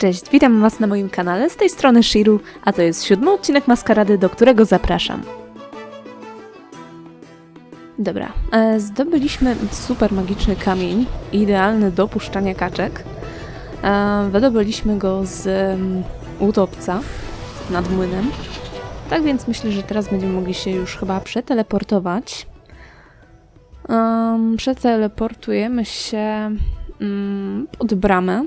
Cześć, witam Was na moim kanale, z tej strony Shiru, a to jest siódmy odcinek Maskarady, do którego zapraszam. Dobra, e, zdobyliśmy super magiczny kamień, idealny do puszczania kaczek. E, wydobyliśmy go z utopca nad młynem. Tak więc myślę, że teraz będziemy mogli się już chyba przeteleportować. Przeteleportujemy się mm, pod bramę.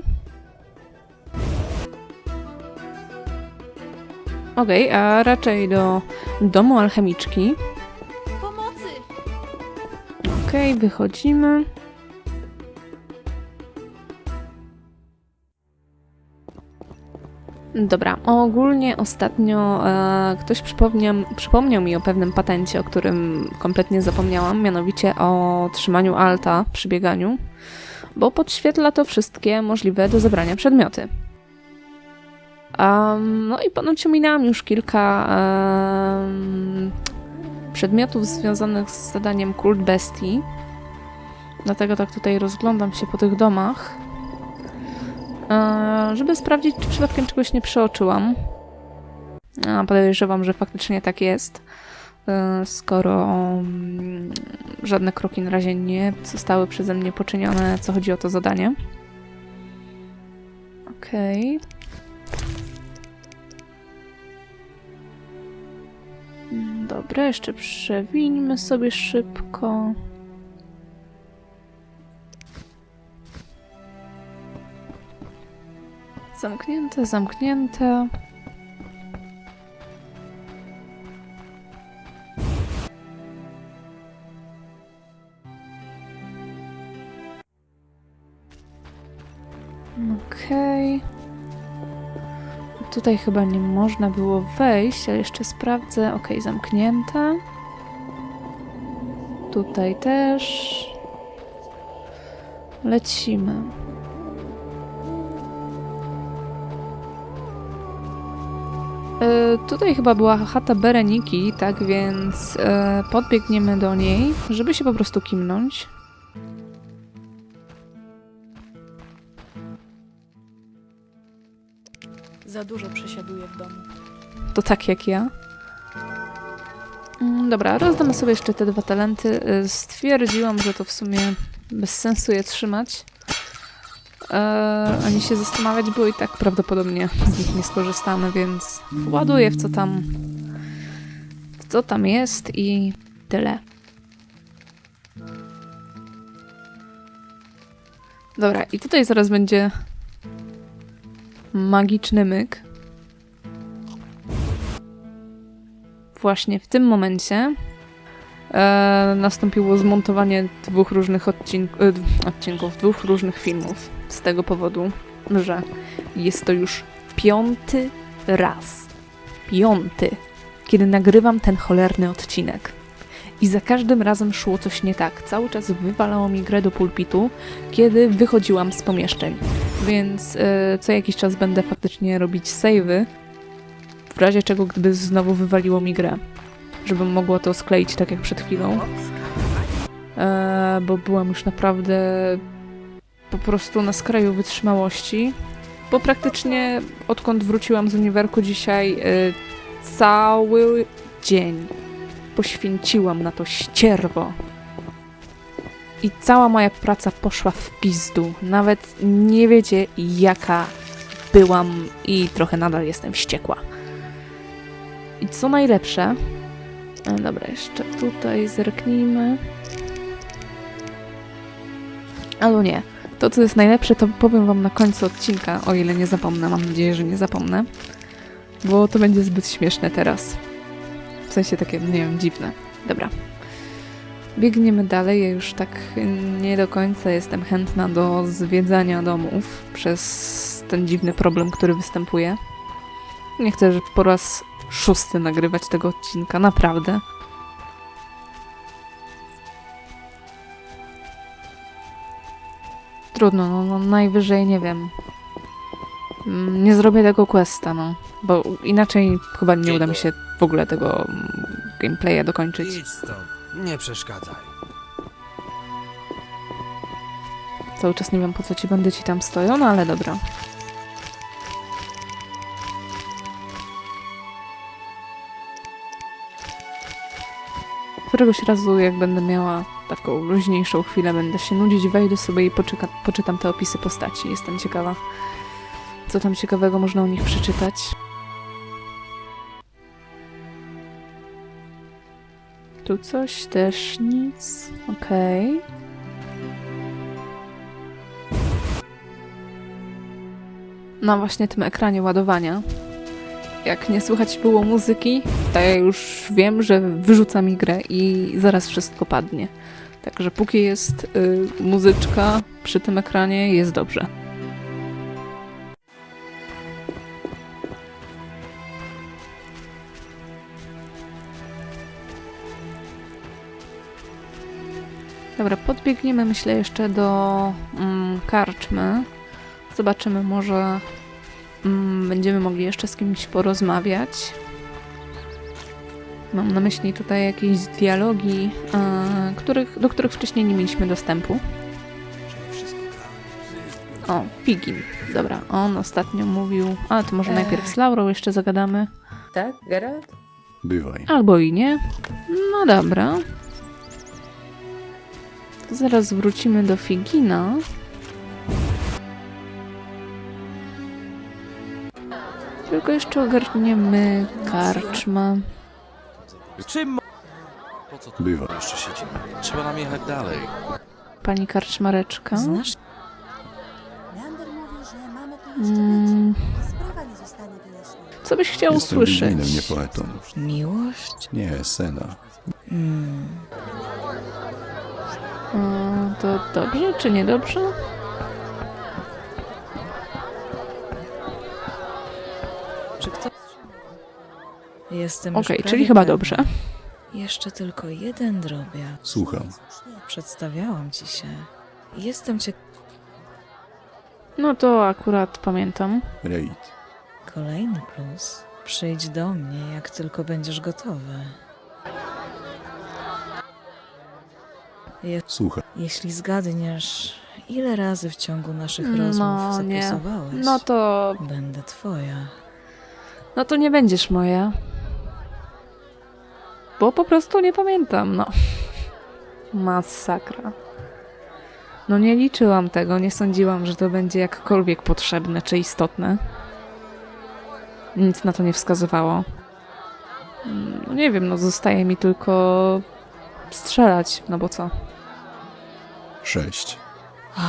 Okej, a raczej do domu alchemiczki. Pomocy! Okej, wychodzimy. Dobra, ogólnie ostatnio e, ktoś przypomniał, przypomniał mi o pewnym patencie, o którym kompletnie zapomniałam, mianowicie o trzymaniu alta przy bieganiu, bo podświetla to wszystkie możliwe do zebrania przedmioty. Am, no i ponoć ominęłam już kilka em, przedmiotów związanych z zadaniem Kult Bestii. Dlatego tak tutaj rozglądam się po tych domach, e, żeby sprawdzić, czy przypadkiem czegoś nie przeoczyłam. A podejrzewam, że faktycznie tak jest, e, skoro mm, żadne kroki na razie nie zostały przeze mnie poczynione, co chodzi o to zadanie. Okej. Mm, Dobra, jeszcze przewińmy sobie szybko. Zamknięte, zamknięte. Tutaj chyba nie można było wejść, ale jeszcze sprawdzę. Ok, zamknięte. Tutaj też. Lecimy. E, tutaj chyba była chata Bereniki, tak więc e, podbiegniemy do niej, żeby się po prostu kimnąć. Za dużo przesiaduję w domu. To tak jak ja. Mm, Dobra, rozdamy sobie jeszcze te dwa talenty. Y, Stwierdziłam, że to w sumie bez sensu je trzymać. E, ani się zastanawiać, bo i tak prawdopodobnie z nich nie skorzystamy, więc właduję w co tam w co tam jest i tyle. Dobra, i tutaj zaraz będzie magiczny myk. właśnie w tym momencie e, nastąpiło zmontowanie dwóch różnych odcink e, odcinków, dwóch różnych filmów. Z tego powodu, że jest to już piąty raz. Piąty, kiedy nagrywam ten cholerny odcinek. I za każdym razem szło coś nie tak. Cały czas wywalało mi grę do pulpitu, kiedy wychodziłam z pomieszczeń. Więc e, co jakiś czas będę faktycznie robić savey, w razie czego gdyby znowu wywaliło mi grę. Żebym mogła to skleić tak jak przed chwilą. E, bo byłam już naprawdę po prostu na skraju wytrzymałości. Bo praktycznie odkąd wróciłam z uniwerku dzisiaj e, cały dzień poświęciłam na to ścierwo. I cała moja praca poszła w pizdu. Nawet nie wiecie jaka byłam i trochę nadal jestem wściekła. I co najlepsze, e, dobra, jeszcze tutaj zerknijmy. Albo nie. To, co jest najlepsze, to powiem Wam na końcu odcinka, o ile nie zapomnę. Mam nadzieję, że nie zapomnę. Bo to będzie zbyt śmieszne teraz. W sensie takie, nie wiem, dziwne. Dobra. Biegniemy dalej. Ja już tak nie do końca jestem chętna do zwiedzania domów przez ten dziwny problem, który występuje. Nie chcę, że po raz szósty nagrywać tego odcinka, naprawdę. Trudno, no, no najwyżej nie wiem. Mm, Nie zrobię tego questa, no. Bo inaczej chyba nie uda mi się w ogóle tego mm, gameplaya dokończyć. Nie przeszkadzaj. Cały czas nie wiem po co ci bandyci tam stoją, no ale dobra. Któregoś razu, jak będę miała taką luźniejszą chwilę, będę się nudzić, wejdę sobie i poczyka, poczytam te opisy postaci. Jestem ciekawa, co tam ciekawego można o nich przeczytać. Tu coś też nic. Okej. Na właśnie tym ekranie ładowania. Jak nie słychać było muzyki, to ja już wiem, że wyrzuca mi grę i zaraz wszystko padnie. Także póki jest y, muzyczka przy tym ekranie, jest dobrze. Dobra, podbiegniemy myślę jeszcze do mm, karczmy. Zobaczymy, może mm, będziemy mogli jeszcze z kimś porozmawiać. Mam na myśli tutaj jakieś dialogi, e, których, do których wcześniej nie mieliśmy dostępu. O, Figin. Dobra, on ostatnio mówił. A, to może najpierw z Laurą jeszcze zagadamy. Tak, Geralt? Bywaj. Albo i nie. No dobra. Zaraz wrócimy do Figina. Tylko jeszcze ogarniemy karczmę. Czym? Po co tu Bywa. jeszcze siedzimy? Trzeba nam jechać dalej. Pani karczmareczka. Znasz? Leander mówi, że mamy tu jeszcze Mm, być. Sprawa nie zostanie wyjaśniona. co byś chciał Jestem usłyszeć? Wiedźminem, nie poetą. Miłość? Nie, Sena. To dobrze czy niedobrze? Czy kto... Jestem Okej, już czyli chyba dobrze. Jeszcze tylko jeden drobiazg. Słucham. Przedstawiałam ci się. Jestem cię No to akurat pamiętam. Raid. kolejny plus. Przyjdź do mnie, jak tylko będziesz gotowy. Je- Słucham. jeśli zgadniesz, ile razy w ciągu naszych rozmów No nie. zakusowałeś, No to. będę twoja. No to nie będziesz moja. Bo po prostu nie pamiętam, no. Masakra. No nie liczyłam tego, nie sądziłam, że to będzie jakkolwiek potrzebne czy istotne. Nic na to nie wskazywało. No nie wiem, no zostaje mi tylko strzelać, no bo co? Sześć. A,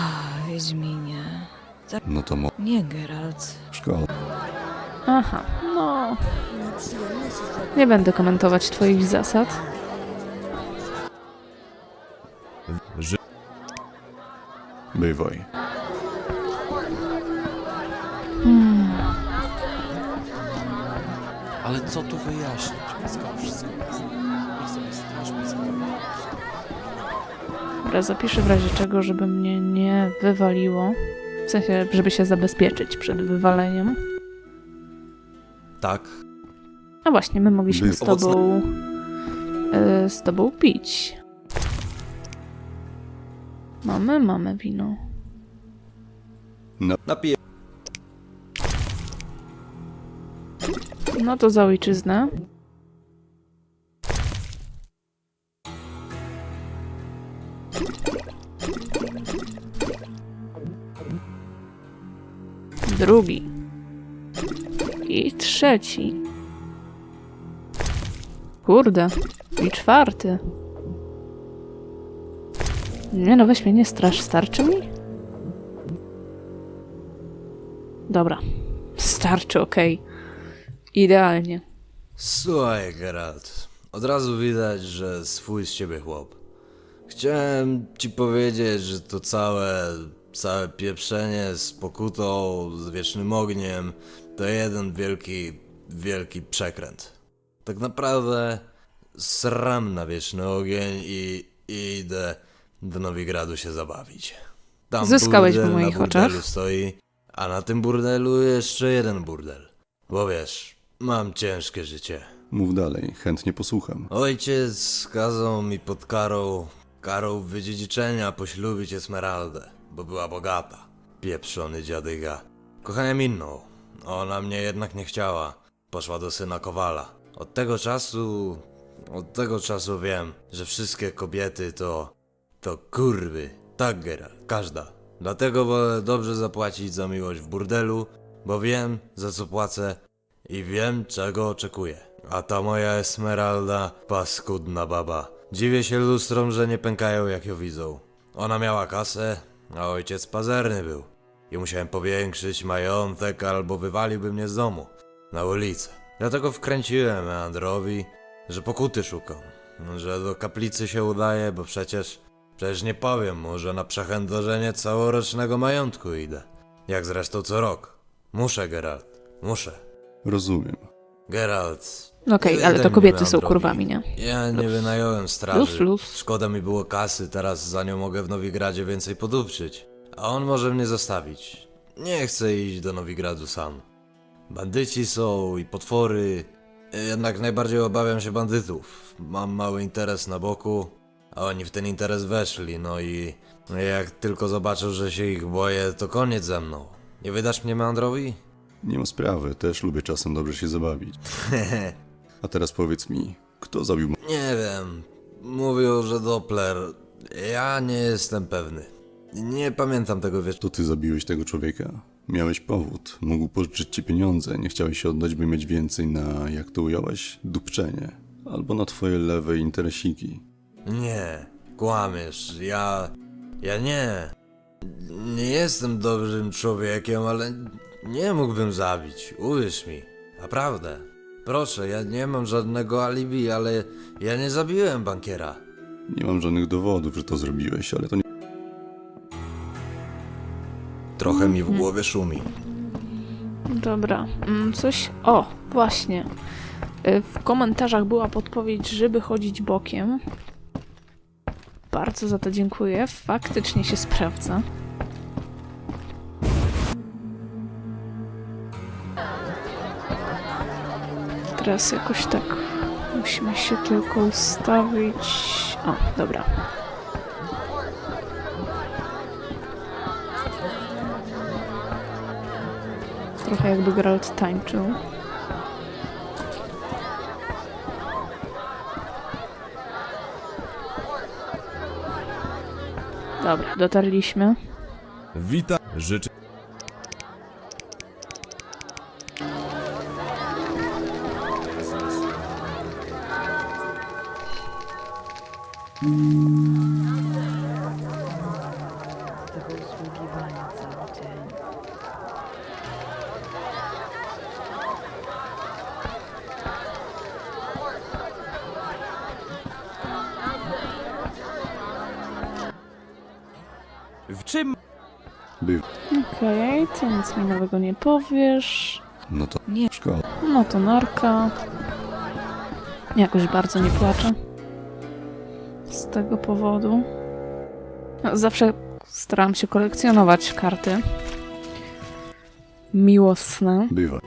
Wiedźminie. No to mo... Nie, Geralt. Szkoda. Aha, no nie będę komentować twoich zasad. Bywaj. Hmm. Ale co tu wyjaśnić? Skoro wszystko jest. Niech sobie straż. Dobra, zapiszę w razie czego, żeby mnie nie wywaliło. W sensie, żeby się zabezpieczyć przed wywaleniem. Tak. A właśnie, my mogliśmy z tobą... y, z tobą pić. Mamy, mamy wino. Napiję. No to za ojczyznę. Drugi. I trzeci. Kurde. I czwarty. Nie no, weź mnie, nie strasz. Starczy mi? Dobra. Starczy, okej. Idealnie. Słuchaj, Geralt. Od razu widać, że swój z ciebie chłop. Chciałem ci powiedzieć, że to całe, całe pieprzenie z pokutą, z wiecznym ogniem, to jeden wielki, wielki przekręt. Tak naprawdę sram na wieczny ogień i, i idę do Nowigradu się zabawić. Tam Zyskałeś w burdel moich na burdelu oczach. stoi, a na tym burdelu jeszcze jeden burdel. Bo wiesz, mam ciężkie życie. Mów dalej, chętnie posłucham. Ojciec kazał mi pod karą, karą wydziedziczenia poślubić Esmeraldę, bo była bogata. Pieprzony dziadyga. Kochałem inną. Ona mnie jednak nie chciała. Poszła do syna Kowala. Od tego czasu Od tego czasu wiem, że wszystkie kobiety to... to kurwy. Tak, Geralt, każda. Dlatego wolę dobrze zapłacić za miłość w burdelu, bo wiem, za co płacę i wiem, czego oczekuję. A ta moja Esmeralda, paskudna baba. Dziwię się lustrom, że nie pękają jak ją widzą. Ona miała kasę, a ojciec pazerny był. I musiałem powiększyć majątek, albo wywaliłby mnie z domu, na ulicę. Dlatego wkręciłem Meandrowi, że pokuty szukam. Że do kaplicy się udaje, bo przecież... Przecież nie powiem mu, że na przechędożenie całorocznego majątku idę. Jak zresztą co rok. Muszę, Geralt. Muszę. Rozumiem. Geralt. Okej, nie ale to mi kobiety są Meandrowi. kurwami, nie? Ja nie Luz. wynająłem straży. Luz, luz. Szkoda mi było kasy, teraz za nią mogę w Nowigradzie więcej podupczyć. A on może mnie zostawić. Nie chcę iść do Nowigradu sam. Bandyci są i potwory. Jednak najbardziej obawiam się bandytów. Mam mały interes na boku, a oni w ten interes weszli, no i jak tylko zobaczą, że się ich boję, to koniec ze mną. Nie wydasz mnie Meandrowi? Nie ma sprawy, też lubię czasem dobrze się zabawić. A teraz powiedz mi, kto zabił mo- Nie wiem. Mówią, że Doppler. Ja nie jestem pewny. Nie pamiętam tego wieczoru. To ty zabiłeś tego człowieka? Miałeś powód, mógł pożyczyć ci pieniądze, nie chciałeś się oddać, by mieć więcej na, jak to ująłeś, dupczenie. Albo na twoje lewe interesiki. Nie, kłamiesz. Ja. Ja nie. Nie jestem dobrym człowiekiem, ale nie mógłbym zabić. Uwierz mi. Naprawdę. Proszę, ja nie mam żadnego alibi, ale ja nie zabiłem bankiera. Nie mam żadnych dowodów, że to zrobiłeś, ale to nie... Trochę mi w głowie szumi. Dobra, mm, coś. O, właśnie. Y, W komentarzach była podpowiedź, żeby chodzić bokiem. Bardzo za to dziękuję. Faktycznie się sprawdza. Teraz jakoś tak musimy się tylko ustawić. O, dobra. Trochę jakby Geralt tańczył. Dobra, dotarliśmy. Witam, życzę. Nowego nie powiesz. No to... Nie. Szkoda. No to narka. Jakoś bardzo nie płaczę. Z tego powodu. No, zawsze staram się kolekcjonować karty. Miłosne. Bywa.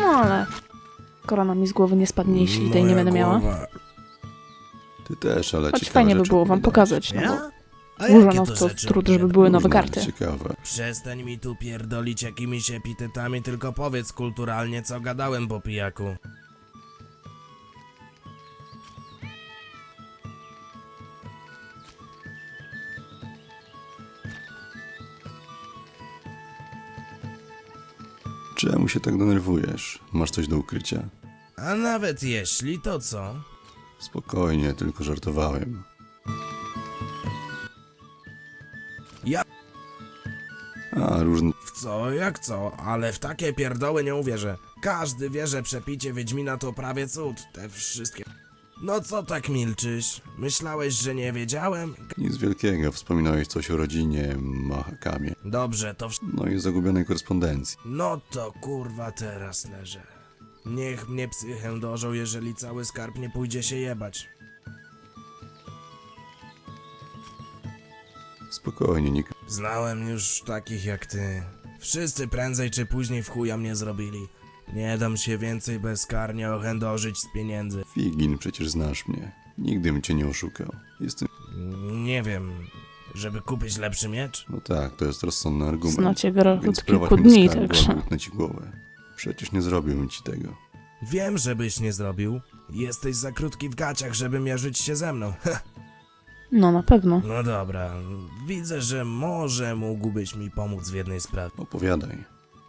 No ale korona mi z głowy nie spadnie, jeśli tej nie będę miała. Ty też, ale Choć ciekawe fajnie by rzeczy było wam pokazać, no bo Rzeczy trud, żeby były nowe karty. Ciekawe. Przestań mi tu pierdolić jakimiś epitetami, tylko powiedz kulturalnie, co gadałem po pijaku. Czemu się tak denerwujesz? Masz coś do ukrycia? A nawet jeśli, to co? Spokojnie, tylko żartowałem. A, różne... W co, jak co? Ale w takie pierdoły nie uwierzę. Każdy wie, że przepicie Wiedźmina to prawie cud. Te wszystkie... No co tak milczysz? Myślałeś, że nie wiedziałem? Nic wielkiego, wspominałeś coś o rodzinie, Mahakamie. Dobrze, to... wsz- No i zagubionej korespondencji. No to kurwa teraz leżę. Niech mnie psychę dożą, jeżeli cały skarb nie pójdzie się jebać. Spokojnie, nikt... Znałem już takich jak ty. Wszyscy prędzej czy później w chuja mnie zrobili. Nie dam się więcej bezkarnie ochędożyć z pieniędzy. Figin, przecież znasz mnie. Nigdy bym cię nie oszukał. Jestem... Nie wiem, żeby kupić lepszy miecz? No tak, to jest rozsądny argument. Znacie Więc od prowadź kilku do dni, skarbu, także... albo utnę ci głowę. Przecież nie zrobiłbym ci tego. Wiem, żebyś nie zrobił. Jesteś za krótki w gaciach, żeby mierzyć się ze mną. No na pewno. No dobra, widzę, że może mógłbyś mi pomóc w jednej sprawie. Opowiadaj.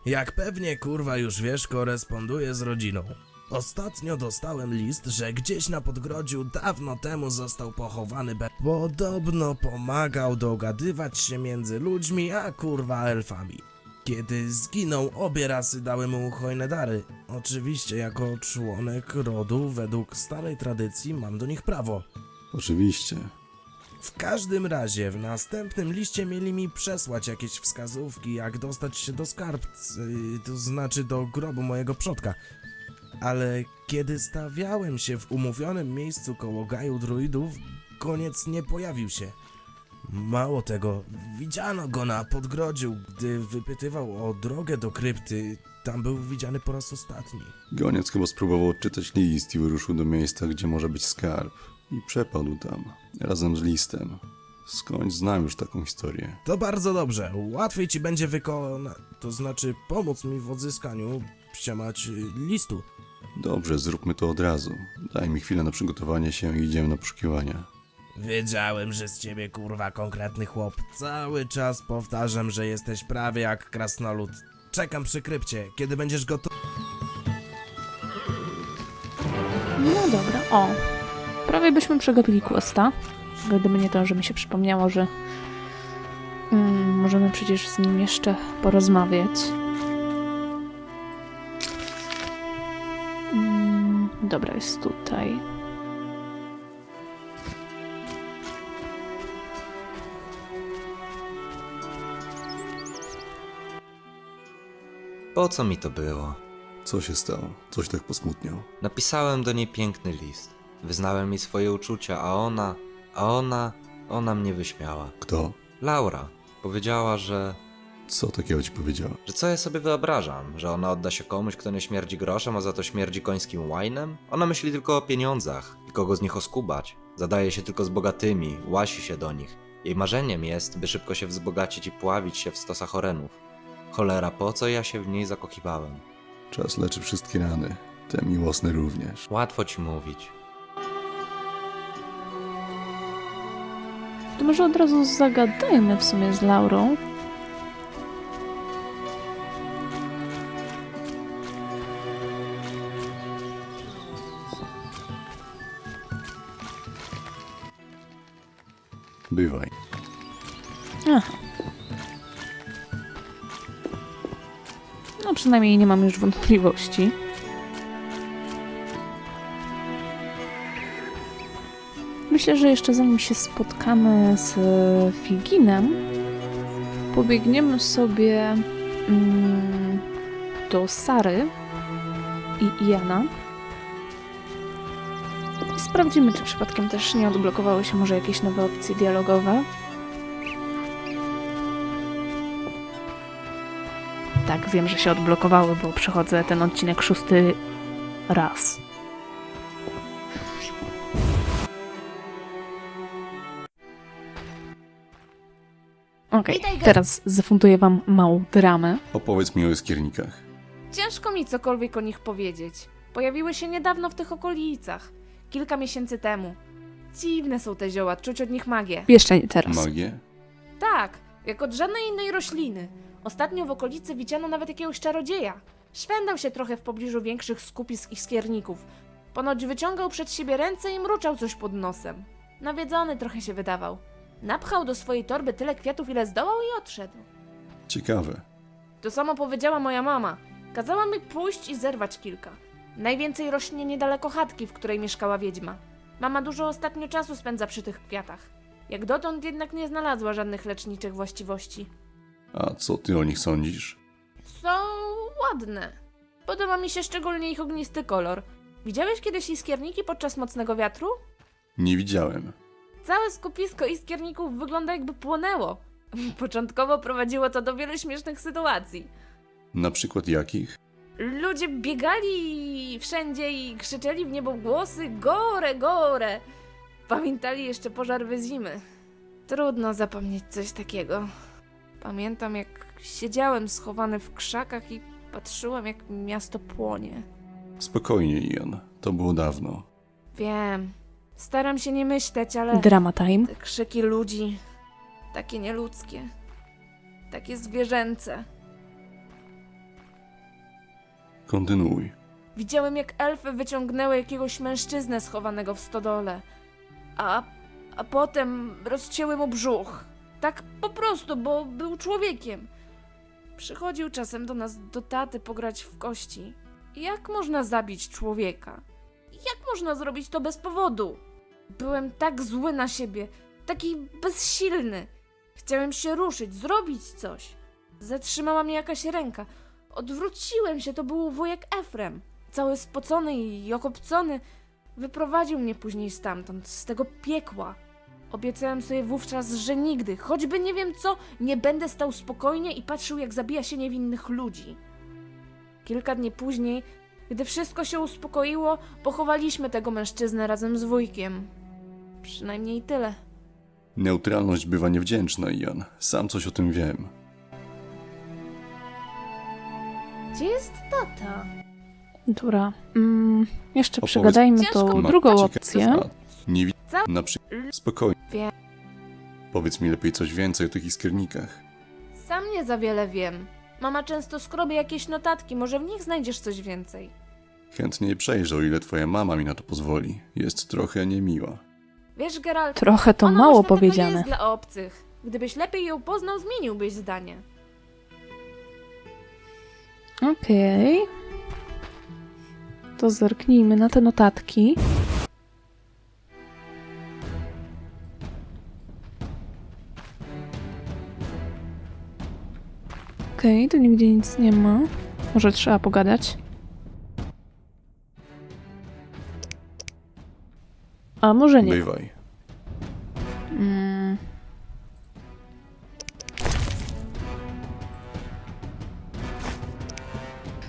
Jak pewnie kurwa już wiesz, koresponduję z rodziną. Ostatnio dostałem list, że gdzieś na podgrodziu dawno temu został pochowany Be... Podobno pomagał dogadywać się między ludźmi a kurwa elfami. Kiedy zginął, obie rasy dały mu hojne dary. Oczywiście jako członek rodu, według starej tradycji mam do nich prawo. Oczywiście. W każdym razie, w następnym liście mieli mi przesłać jakieś wskazówki, jak dostać się do skarbc, yy, to znaczy do grobu mojego przodka. Ale kiedy stawiałem się w umówionym miejscu koło gaju druidów, koniec nie pojawił się. Mało tego, widziano go na podgrodziu, gdy wypytywał o drogę do krypty. Tam był widziany po raz ostatni. Goniec chyba spróbował odczytać list i wyruszył do miejsca, gdzie może być skarb. I przepadł tam, razem z listem. Skądś znam już taką historię. To bardzo dobrze. Łatwiej ci będzie wykonać, to znaczy pomóc mi w odzyskaniu, ściemać y, listu. Dobrze, zróbmy to od razu. Daj mi chwilę na przygotowanie się i idziemy na poszukiwania. Wiedziałem, że z ciebie kurwa konkretny chłop. Cały czas powtarzam, że jesteś prawie jak krasnolud. Czekam przy krypcie, kiedy będziesz gotowy. No dobra, o. Prawie byśmy przegapili Questa. Gdyby nie to, że mi się przypomniało, że mm, możemy przecież z nim jeszcze porozmawiać. Mm, dobra, jest tutaj. Po co mi to było? Co się stało? Coś tak posmutniał. Napisałem do niej piękny list. Wyznałem jej swoje uczucia, a ona, a ona, ona mnie wyśmiała. Kto? Laura powiedziała, że, Co takiego ci powiedziała? że co ja sobie wyobrażam, że ona odda się komuś, kto nie śmierdzi groszem, a za to śmierdzi końskim łajnem? Ona myśli tylko o pieniądzach i kogo z nich oskubać. Zadaje się tylko z bogatymi, łasi się do nich. Jej marzeniem jest, by szybko się wzbogacić i pławić się w stosach orenów. Cholera, po co ja się w niej zakochiwałem? Czas leczy wszystkie rany. Te miłosne również. Łatwo ci mówić. To może od razu zagadajmy w sumie z Laurą. Bywaj. Aha. No przynajmniej nie mam już wątpliwości. Myślę, że jeszcze zanim się spotkamy z e, Figinem, pobiegniemy sobie mm, do Sary i Iana. I sprawdzimy, czy przypadkiem też nie odblokowały się może jakieś nowe opcje dialogowe. Tak, wiem, że się odblokowały, bo przechodzę ten odcinek szósty raz. Okej, Ge- teraz zafunduję wam małą dramę. Opowiedz mi o iskiernikach. Ciężko mi cokolwiek o nich powiedzieć. Pojawiły się niedawno w tych okolicach. Kilka miesięcy temu. Dziwne są te zioła, czuć od nich magię. Jeszcze nie teraz. Magię? Tak, jak od żadnej innej rośliny. Ostatnio w okolicy widziano nawet jakiegoś czarodzieja. Szwendał się trochę w pobliżu większych skupisk iskierników. Ponoć wyciągał przed siebie ręce i mruczał coś pod nosem. Nawiedzony trochę się wydawał. Napchał do swojej torby tyle kwiatów, ile zdołał i odszedł. Ciekawe. To samo powiedziała moja mama. Kazała mi pójść i zerwać kilka. Najwięcej rośnie niedaleko chatki, w której mieszkała wiedźma. Mama dużo ostatnio czasu spędza przy tych kwiatach. Jak dotąd jednak nie znalazła żadnych leczniczych właściwości. A co ty o nich sądzisz? Są ładne. Podoba mi się szczególnie ich ognisty kolor. Widziałeś kiedyś iskierniki podczas mocnego wiatru? Nie widziałem. Całe skupisko iskierników wygląda jakby płonęło. Początkowo prowadziło to do wielu śmiesznych sytuacji. Na przykład jakich? Ludzie biegali wszędzie i krzyczeli w niebo głosy gore, gore. Pamiętali jeszcze pożar zimy. Trudno zapomnieć coś takiego. Pamiętam, jak siedziałem schowany w krzakach i patrzyłem, jak miasto płonie. Spokojnie, Ian. To było dawno. Wiem. Staram się nie myśleć, ale Drama time. te krzyki ludzi takie nieludzkie. Takie zwierzęce. Kontynuuj. Widziałem, jak elfy wyciągnęły jakiegoś mężczyznę schowanego w stodole. A, a potem rozcięły mu brzuch. Tak po prostu, bo był człowiekiem. Przychodził czasem do nas, do taty, pograć w kości. Jak można zabić człowieka? Jak można zrobić to bez powodu? Byłem tak zły na siebie, taki bezsilny. Chciałem się ruszyć, zrobić coś. Zatrzymała mnie jakaś ręka. Odwróciłem się, to był wujek Efrem. Cały spocony i okopcony. Wyprowadził mnie później stamtąd, z tego piekła. Obiecałem sobie wówczas, że nigdy, choćby nie wiem co, nie będę stał spokojnie i patrzył, jak zabija się niewinnych ludzi. Kilka dni później, gdy wszystko się uspokoiło, pochowaliśmy tego mężczyznę razem z wujkiem. Przynajmniej tyle. Neutralność bywa niewdzięczna, Ian. Sam coś o tym wiem. Gdzie jest tata? Dobra. Mm, jeszcze Opowiedz- przegadajmy tą Ma drugą ciekawe opcję. Nie widzę Co? na przykład. Spokojnie. Wiem. Powiedz mi lepiej coś więcej o tych iskiernikach. Sam nie za wiele wiem. Mama często skrobie jakieś notatki, może w nich znajdziesz coś więcej. Chętnie je przejrzę, o ile twoja mama mi na to pozwoli. Jest trochę niemiła. Wiesz, Geralt, Trochę to ona mało taka nie powiedziane. jest dla obcych. Gdybyś lepiej ją poznał, zmieniłbyś zdanie. Okej. To zerknijmy na te notatki. Okej, tu nigdzie nic nie ma. Może trzeba pogadać. A może nie. Bywaj. Mm.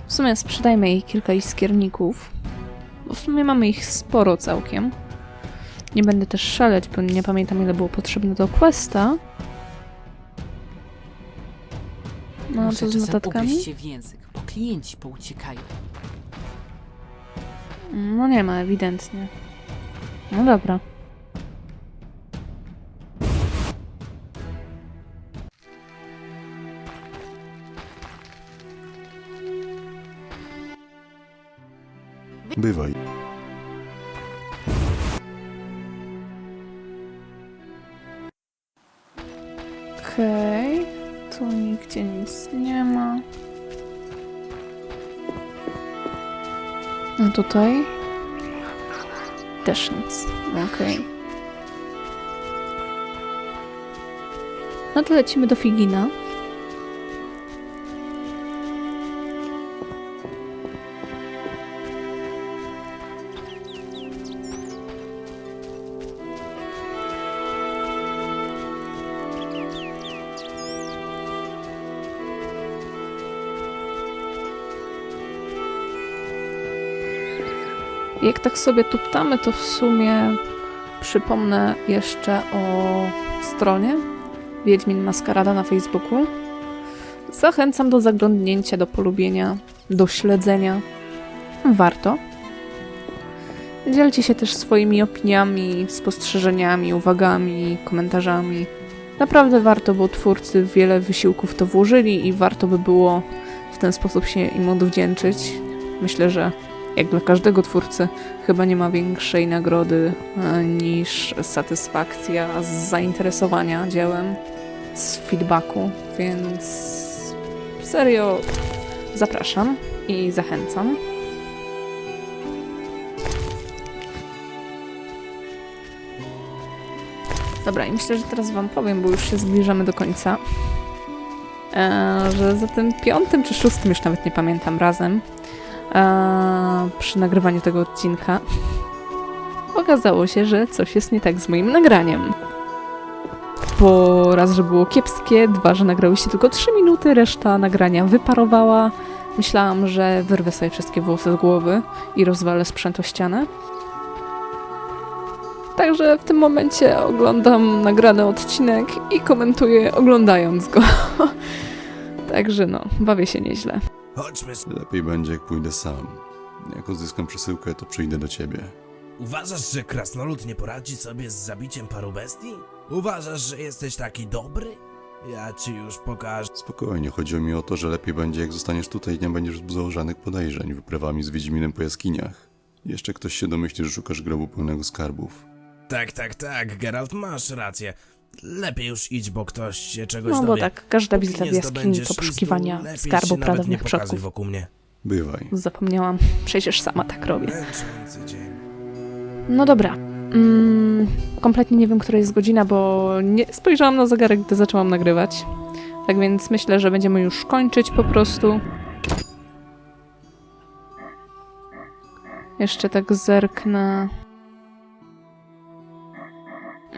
W sumie sprzedajmy jej kilka iskierników. Bo w sumie mamy ich sporo całkiem. Nie będę też szaleć, bo nie pamiętam ile było potrzebne do questa. No, Muszę co z czasem notatkami? ugryźć się w język, bo klienci pouciekają. No nie ma, ewidentnie. No dobra. Bywaj. Nic nie ma. A tutaj? Też nic. Okej. No to lecimy do Figina. Tak sobie tuptamy, to w sumie przypomnę jeszcze o stronie Wiedźmin Maskarada na Facebooku. Zachęcam do zaglądnięcia, do polubienia, do śledzenia. Warto. Dzielcie się też swoimi opiniami, spostrzeżeniami, uwagami, komentarzami. Naprawdę warto, bo twórcy wiele wysiłków to włożyli i warto by było w ten sposób się im odwdzięczyć. Myślę, że jak dla każdego twórcy, chyba nie ma większej nagrody e, niż satysfakcja z zainteresowania dziełem, z feedbacku, więc serio zapraszam i zachęcam. Dobra, i myślę, że teraz Wam powiem, bo już się zbliżamy do końca, e, że za tym piątym czy szóstym, już nawet nie pamiętam, razem a przy nagrywaniu tego odcinka okazało się, że coś jest nie tak z moim nagraniem. Bo raz, że było kiepskie, dwa, że nagrałyście tylko 3 minuty, reszta nagrania wyparowała. Myślałam, że wyrwę sobie wszystkie włosy z głowy i rozwalę sprzęt o ścianę. Także w tym momencie oglądam nagrany odcinek i komentuję oglądając go. Także no, bawię się nieźle. Chodźmy. Lepiej będzie, jak pójdę sam. Jak odzyskam przesyłkę, to przyjdę do ciebie. Uważasz, że krasnolud nie poradzi sobie z zabiciem paru bestii? Uważasz, że jesteś taki dobry? Ja ci już pokażę. Spokojnie, chodziło mi o to, że lepiej będzie, jak zostaniesz tutaj i nie będziesz wzbudzał żadnych podejrzeń wyprawami z Wiedźminem po jaskiniach. Jeszcze ktoś się domyśli, że szukasz grobu pełnego skarbów. Tak, tak, tak, Geralt, masz rację. Lepiej już idź, bo ktoś się czegoś No bo dowie. tak, każda Póki wizyta nie w jaskini zdobędziesz to listu, poszukiwania lepiej skarbu nawet pradawnych nie pokazuj przodków. wokół mnie. Bywaj. Zapomniałam, przecież sama tak robię. Męczący dzień. No dobra. Mm, kompletnie nie wiem, która jest godzina, bo nie spojrzałam na zegarek, gdy zaczęłam nagrywać. Tak więc myślę, że będziemy już kończyć po prostu. Jeszcze tak zerknę.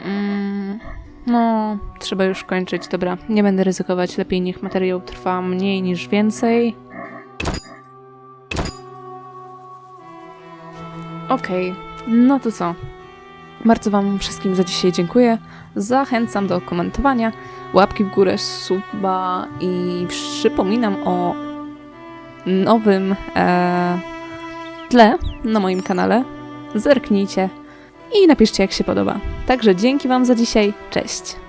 Mm, no, trzeba już kończyć. Dobra, nie będę ryzykować. Lepiej niech materiał trwa mniej niż więcej. Okej, no to co? Bardzo Wam wszystkim za dzisiaj dziękuję. Zachęcam do komentowania, łapki w górę, suba i przypominam o nowym e, tle na moim kanale. Zerknijcie i napiszcie jak się podoba. Także dzięki Wam za dzisiaj. Cześć!